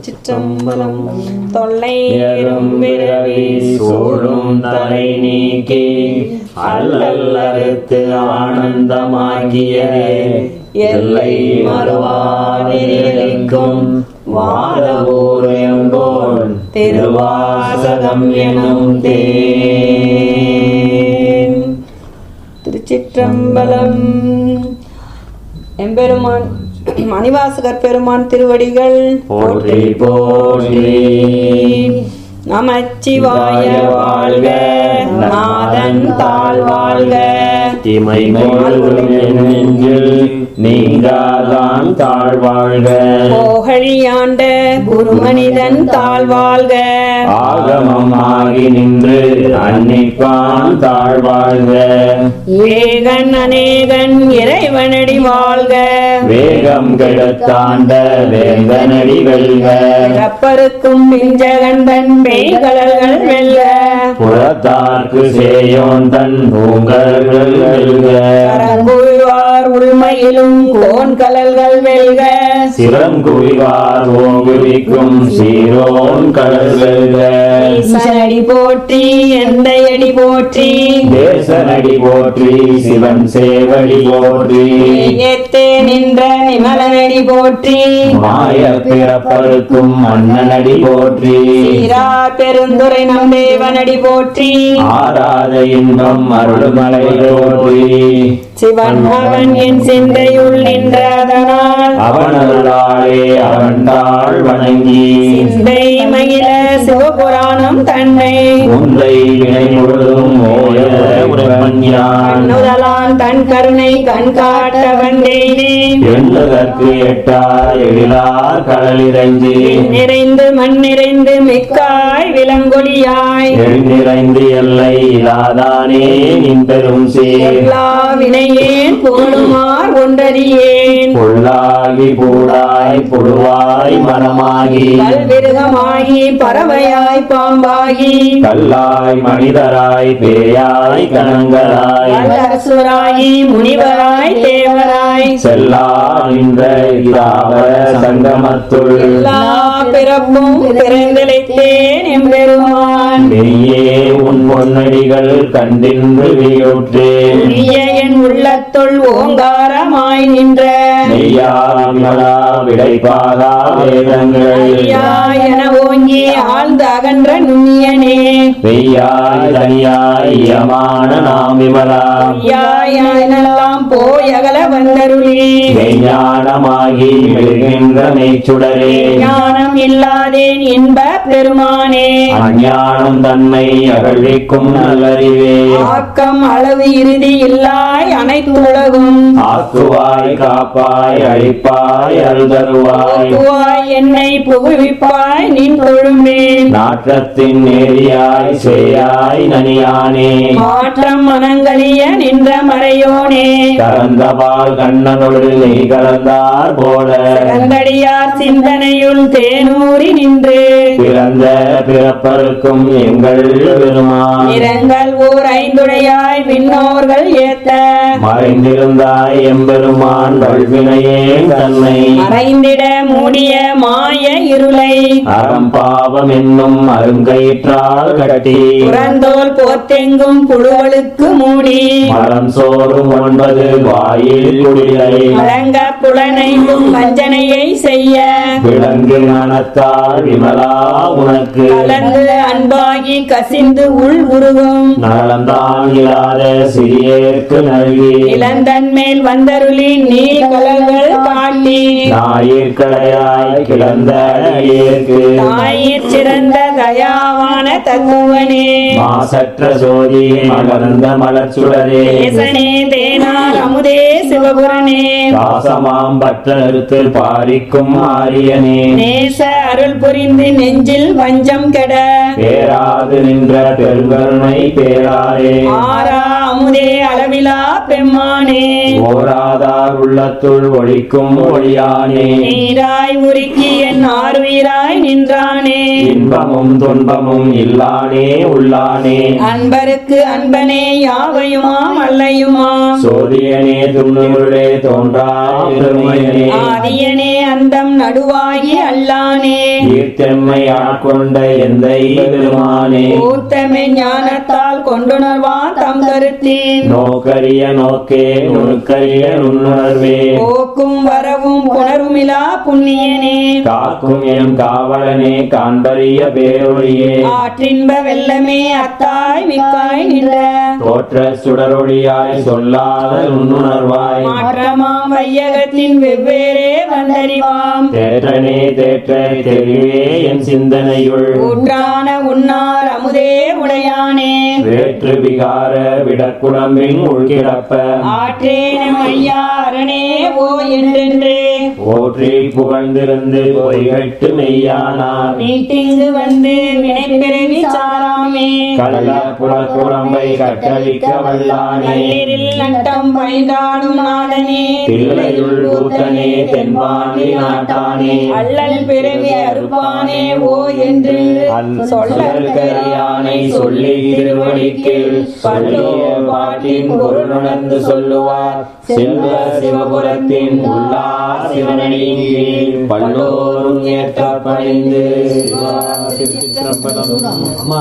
திருச்சிற்றம்பலம் தொல்லை பிறவி சூழும் தலை நீக்கி அல்லல் அறுத்து ஆனந்தமாக்கியதே. எல்லை மறுவாதிரிக்கும் வாதபூர்வம்போல் திருவாசகம் எனும் தேன். திருச்சிற்றம்பலம். எம்பெருமான் மணிவாசகர் பெருமான் திருவடிகள். போற்றி போற்றி. நமச்சிவாய வாழ்க. திமை நீங்காதான் தாழ்வாழ்க. போகழியாண்ட குருமனிதன் தாழ் வாழ்க ஆகமம் ஆகி நின்று அன்னிப்பான் தாழ்வாழ்க. ஏகன் அநேகன் இறைவனடி வாழ்க. வேகம் கெடுத்தாண்ட வேந்தனடி வெல்க. கப்பருக்கும் பிஞ்சகந்தன் பேய்கலர்கள் வெல்ல புறத்தார்க்கு சேயோன் தன் பூங்கர்கள் வெல்க கரங்குழுவார் உள்மையிலும் கோன் கலல்கள் வெல்க. சிரம் குவிவார் ஓங்குவிக்கும் சீரோன் கடல் வெல்க. ஈசனடி போற்றி எந்தையடி போற்றி. தேசனடி போற்றி சிவன் சேவடி போற்றி. ஏத்தே நின்ற நிமலனடி போற்றி. மாய பிறப்பருக்கும் மன்னனடி போற்றி. சீரார் பெருந்துரை நம் தேவனடி போற்றி. ஆராத இன்பம் அருள்மலை போற்றி. சிவன் அவன் என் சிந்தையுள் நின்றதனால் அவனருளாலே அவன் தாழ் வணங்கி சிந்தை மகிழ சிவபுராணம் தன்னை உந்தை வினை முழுதும் ஓய உரைப்பன் யான் கண்ணுதலான் தன் கருணை கண் காட்ட வந்தேனே எண்ணுதற்கு எட்டார் எழிலார் கடலிறங்கி நிறைந்து மண் நிறைந்து மிக்காய் விலங்கொலியாய் எள் நிறைந்து எல்லை இலாதானே நின் பெரும் எல்லா வினையேன் போலுமார் ஒன்றறியேன். பொல்லாகி பூடாய் புழுவாய் மரமாகி கல்விருகமாகி பறவையாய் பாம்பாகி. கல்லாய் மனிதராய் பேயாய் கணங்கராய் அரசுராயி முனிவராய் தேவராய். செல்லா இதாவ சங்கமத்துள். எல்லா பிறப்பும் பிறந்தளித்தேன் எம்பெருமான். மெய்யே உன் பொன்னடிகள் கண்டின்று வியுற்றேன் நீய என் உள்ளத்துள் ஓங்காரமாய் நின்ற. மெய்யாமலா கிடைப்பாதா வேதங்கள். என ஓங்கி மெய்யாய் தனியாய் யமான நாம் விமலா ஐயா எனெல்லாம் போய் அகல வந்தருளி. மெய்ஞானமாகி மெழுகின்ற மெய்ச்சுடரே. ஞானம் இல்லாதேன் இன்ப பெருமானே. அஞ்ஞானம் தன்னை அகழ்விக்கும் நல்லறிவே. ஆக்கம் அளவு இறுதி இல்லாய் அனைத்துலகும். ஆக்குவாய் காப்பாய் அழிப்பாய் அருள்தருவாய் போக்குவாய் என்னை புகுவிப்பாய் நின் தொழுமேன் நாற்றத்தின் நேரியாய் சேயாய் நனியானே. மாற்றம் மனங்களிய நின்ற மறையோனே. கலந்தபால் கண்ணனொடு நெய் கலந்தார் போல. கந்தடியார் சிந்தனையுள் தேனூறி நின்று. பிறந்த பிறப்பருக்கும் எங்கள் பெருமான். நிறங்கள் ஓர் ஐந்துடையாய் விண்ணோர்கள் ஏத்த. மறைந்திருந்தாய் எம்பெருமான் வல்வினையே தன்னை. மறைந்திட மூடிய மாய இருளை. அறம்பாவம் என்னும் அருங்கயிற்றால் கட்டி புறந்தோல் போத்தெங்கும் புழுவலுக்கு மூடி. மரம் சோறும் ஒன்பது வாயில் குடிலை. அலங்க புலனைந்தும் வஞ்சனையை செய்ய. விலங்கு ஞானத்தால் விமலா உனக்கு. கலந்து அன்பாகி கசிந்து உள் உருகும். நலந்தான் இல்லாத சிறியேற்கு நல்கி. இளந்தன் மேல் வந்தருளி நீ கலங்கள் காட்டி. ஞாயிற்கடையாய் கிடந்த அடியேற்கு. தாயிற் சிறந்த தயாவான தத்துவனே மாசற்ற சோதி மலர்ந்த மலர்ச்சுடரே நேசனே தேனார் அமுதே சிவபுரனே. பாசமாம் பற்ற பாரிக்கும் ஆரியனே. நேச அருள் புரிந்து நெஞ்சில் வஞ்சம் கெட. பேராது நின்ற பெருங்கருணை பேராரே. ஆரா அமுதே அளவிலா பெம்மானே. ஓராதார் உள்ளத்துள் ஒழிக்கும் ஒளியானே. நீராய் உருக்கி என் ஆறுயிராய் நின்றானே. இன்ப இன்பமும் துன்பமும் இல்லானே உள்ளானே. அன்பருக்கு அன்பனே யாவையுமாம் அல்லையுமாம் சோதியனே துண்ணுருளே தோன்றா ஆதியனே அந்தம் நடுவாகி அல்லானே. ஈர்த்தெம்மை ஆட்கொண்ட எந்தை பெருமானே. ஊத்தமை ஞானத்தால் கொண்டுணர்வான் தம் கருத்தின். நோக்கரிய நோக்கே நுணுக்கரிய நுண்ணுணர்வே. போக்கும் வரவும் புணருமிலா புண்ணியனே. காக்கும் எம் காவலனே காண்பரிய பேரொழியே ஆற்றின்ப வெள்ளமே அத்தாய் மிக்காய் நின்ற. தோற்ற சுடரொழியாய் சொல்லாத நுண்ணுணர்வாய். மாற்றமாம் வையகத்தின் வெவ்வேறே வந்தறிவாம். தேற்றனே தேற்ற தெளிவே என் சிந்தனையுள். ஊற்றான உன்னார் அமுதே உடையானே. வேற்று விகார விடக்குடம்பின் உள்கிடப்ப. ஆற்றேன ஐயா அரணே ஓ என்றென்றே. போற்றி புகழ்ந்திருந்து பொய்கட்டு மெய்யானார். நீட்டிங்கு வந்து வினைப்பிறவி சாராமே. கள்ள புலக்குழம்பை கட்டளிக்க வல்லானே. நட்டம் பயந்தாடும் நாடனே. தில்லையுள் பூத்தனே தென்பாண்டி நாட்டானே. அல்லல் பிறவி அறுப்பானே ஓ என்று சொல்லற்கரியானை சொல்லி திருவடிக்கீழ் சொல்லிய பாட்டின் பொருளுணர்ந்து சொல்லுவார். செல்வ சிவபுரத்தின் உள்ளா சிவனடியின் பல்லோரும் ஏற்ற பணிந்து அம்மா